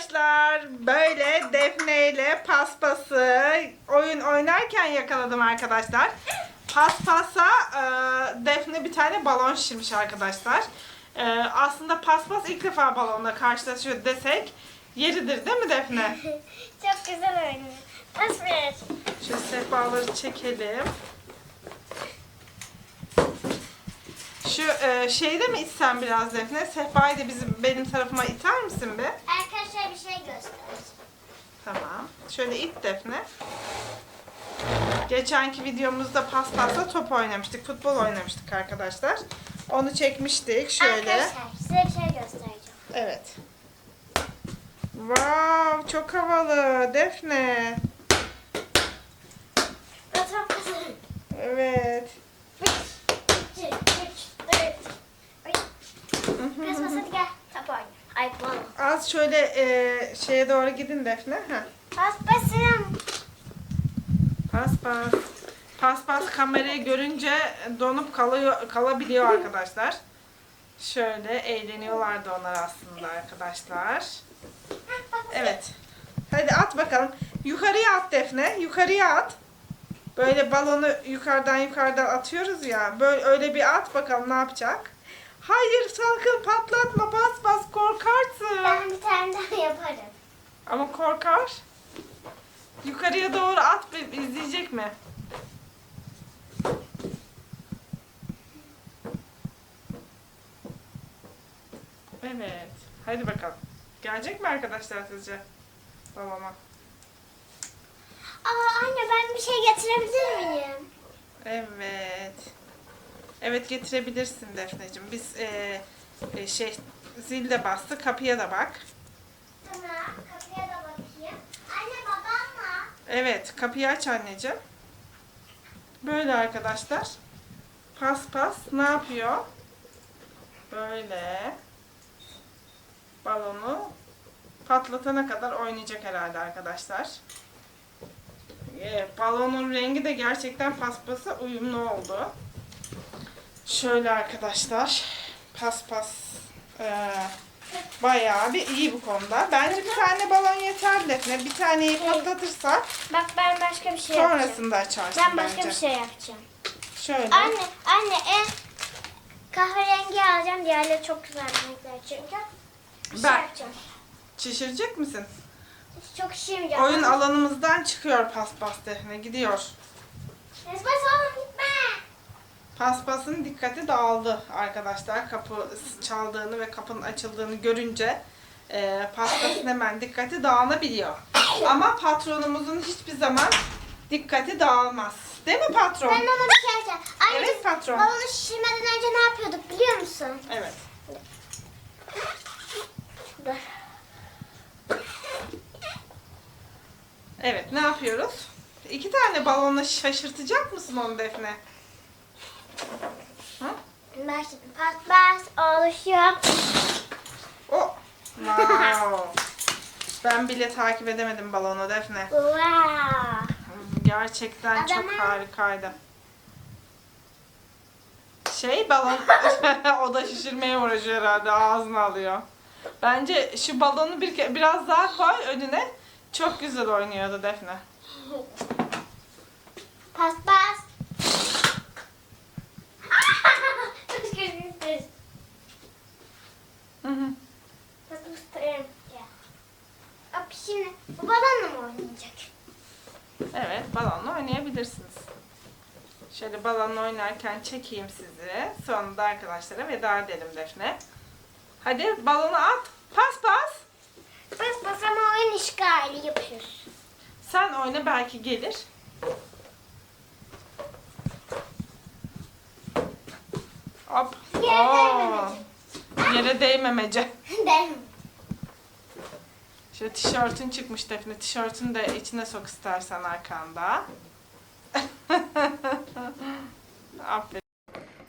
arkadaşlar. Böyle Defne ile paspası oyun oynarken yakaladım arkadaşlar. Paspasa e, Defne bir tane balon şişirmiş arkadaşlar. E, aslında paspas ilk defa balonla karşılaşıyor desek yeridir değil mi Defne? Çok güzel oynuyor. Ver. Şu sehpaları çekelim. Şu e, şeyde mi itsen biraz Defne? Sehpayı da bizim benim tarafıma iter misin be? Göster. Tamam. Şöyle it Defne. Geçenki videomuzda paspasla top oynamıştık. Futbol oynamıştık arkadaşlar. Onu çekmiştik. Şöyle. Arkadaşlar size bir şey göstereceğim. Evet. Wow, çok havalı Defne. Evet. Pas hadi gel. Top oyna. Ay balon. Az şöyle e, şeye doğru gidin Defne. Heh. Pas pasım. Paspas. Paspas kamerayı görünce donup kalıyor, kalabiliyor arkadaşlar. Şöyle eğleniyorlardı onlar aslında arkadaşlar. Evet. Hadi at bakalım. Yukarıya at Defne. Yukarıya at. Böyle balonu yukarıdan yukarıdan atıyoruz ya. Böyle öyle bir at bakalım ne yapacak. Hayır sakın patlatma paspas korkarsın. Ben bir tane daha yaparım. Ama korkar. Yukarıya doğru at izleyecek mi? Evet. Hadi bakalım. Gelecek mi arkadaşlar sizce? Babama. Aa anne ben bir şey getirebilir miyim? Evet. Evet getirebilirsin Defneciğim. Biz e, e, şey zil de bastı. Kapıya da bak. Tamam kapıya da bakayım. Anne babamla. Evet, kapıyı aç anneciğim. Böyle arkadaşlar. Pas pas ne yapıyor? Böyle. Balonu patlatana kadar oynayacak herhalde arkadaşlar. Evet, balonun rengi de gerçekten paspasa uyumlu oldu. Şöyle arkadaşlar. Paspas eee bayağı bir iyi bu konuda. Bence bir tane balon yeter Defne. Bir taneyi patlatırsak Bak ben başka bir şey yapacağım. sonrasında açarsın Ben başka bence. bir şey yapacağım. Şöyle. Anne, anne en kahverengi alacağım. Diğerleri çok güzel renkler çünkü. Bir şey Ben- yapacağım. Şişirecek misin? Çok şişirmeyeceğim. Oyun alanımızdan çıkıyor paspas Defne. Gidiyor. Oğlum gitme. Paspasın dikkati dağıldı arkadaşlar. Kapı çaldığını ve kapının açıldığını görünce e, paspasın hemen dikkati dağılabiliyor. Ama patronumuzun hiçbir zaman dikkati dağılmaz. Değil mi patron? Ben ona bir şey yapacağım. Anne Evet, biz patron. balonu şişirmeden önce ne yapıyorduk biliyor musun? Evet. Dur. Evet ne yapıyoruz? İki tane balonla şaşırtacak mısın onu Defne? Şimdi paspas oluşuyor. O. Wow. Ben bile takip edemedim balonu Defne. Wow. Gerçekten çok Adamın- harikaydı. Şey balon o da şişirmeye uğraşıyor herhalde ağzına alıyor. Bence şu balonu bir ke- biraz daha koy önüne. Çok güzel oynuyordu Defne. Paspas. Çok güzel. Hı hı. Paspas tutarım. Gel. Hop şimdi bu balonla mı oynayacak? Evet balonla oynayabilirsiniz. Şöyle balonla oynarken çekeyim sizi. Sonra da arkadaşlara veda edelim Defne. Hadi balonu at. Pas pas. Paspas ama oyun işgali yapıyoruz. Sen oyna belki gelir. Hop. Yere Oo. değmemece. Yere değmemece. Mi? Şöyle tişörtün çıkmış Defne. Tişörtünü de içine sok istersen arkanda. Aferin.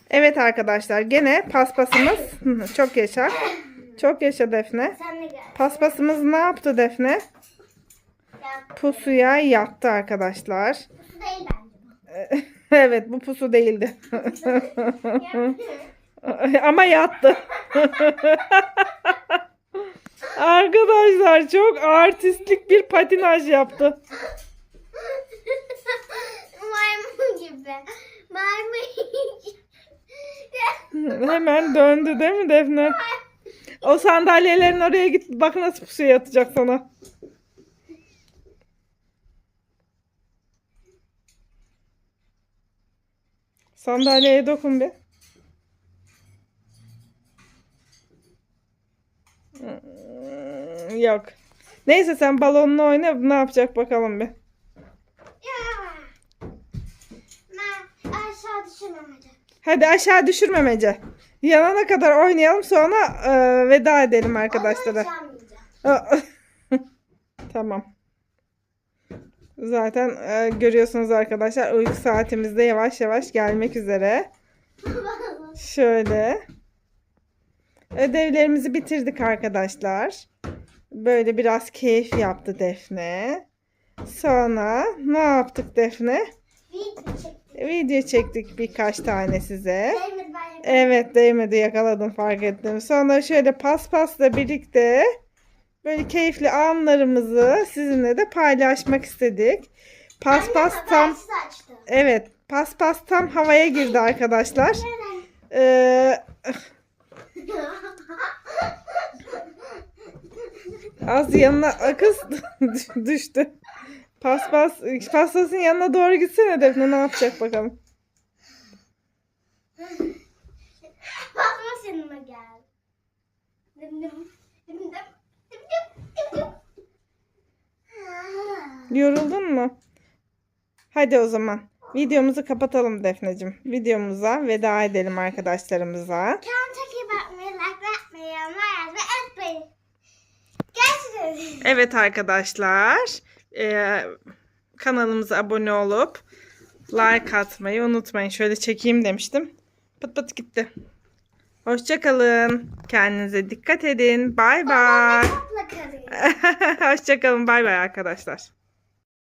Evet arkadaşlar gene paspasımız çok yaşa. Çok yaşa Defne. Sen de gel. Paspasımız ne yaptı Defne? Ya, Pusuya yattı arkadaşlar. pusu değil bence bu. evet bu pusu değildi. Ama yattı. Arkadaşlar çok artistlik bir patinaj yaptı. Maymun gibi. Maymun gibi. Hemen döndü değil mi Defne? O sandalyelerin oraya git bak nasıl pusuya yatacak sana. Sandalyeye dokun bir. Yok. Neyse sen balonla oyna ne yapacak bakalım bir. Ben aşağı düşemem hadi. Aşağı düşürmemece. Yanana kadar oynayalım sonra e, veda edelim arkadaşlara. Tamam. Zaten e, görüyorsunuz arkadaşlar uyku saatimiz de yavaş yavaş gelmek üzere. Şöyle. Ödevlerimizi bitirdik arkadaşlar. Böyle biraz keyif yaptı Defne. Sonra ne yaptık Defne? Video çek. Video çektik birkaç tane size. Değmedi. Evet değmedi yakaladım fark ettim. Sonra şöyle paspasla birlikte böyle keyifli anlarımızı sizinle de paylaşmak istedik. Paspas Anne, tam evet paspas tam havaya girdi arkadaşlar. Ee, az yanına kız düştü. Paspas paspasın yanına doğru gitsene Defne ne yapacak bakalım. Basma yanıma gel. Dım dım. Dım dım. Yoruldun mu? Hadi o zaman. Videomuzu kapatalım Defneciğim. Videomuza veda edelim arkadaşlarımıza. Kanal yorum yazmayı unutmayın. Görüşürüz. Evet arkadaşlar. eee, kanalımıza abone olup like atmayı unutmayın. Şöyle çekeyim demiştim. Pıt pıt gitti. Hoşçakalın. Kendinize dikkat edin. Bay bay. Hoşçakalın. Bay bay arkadaşlar.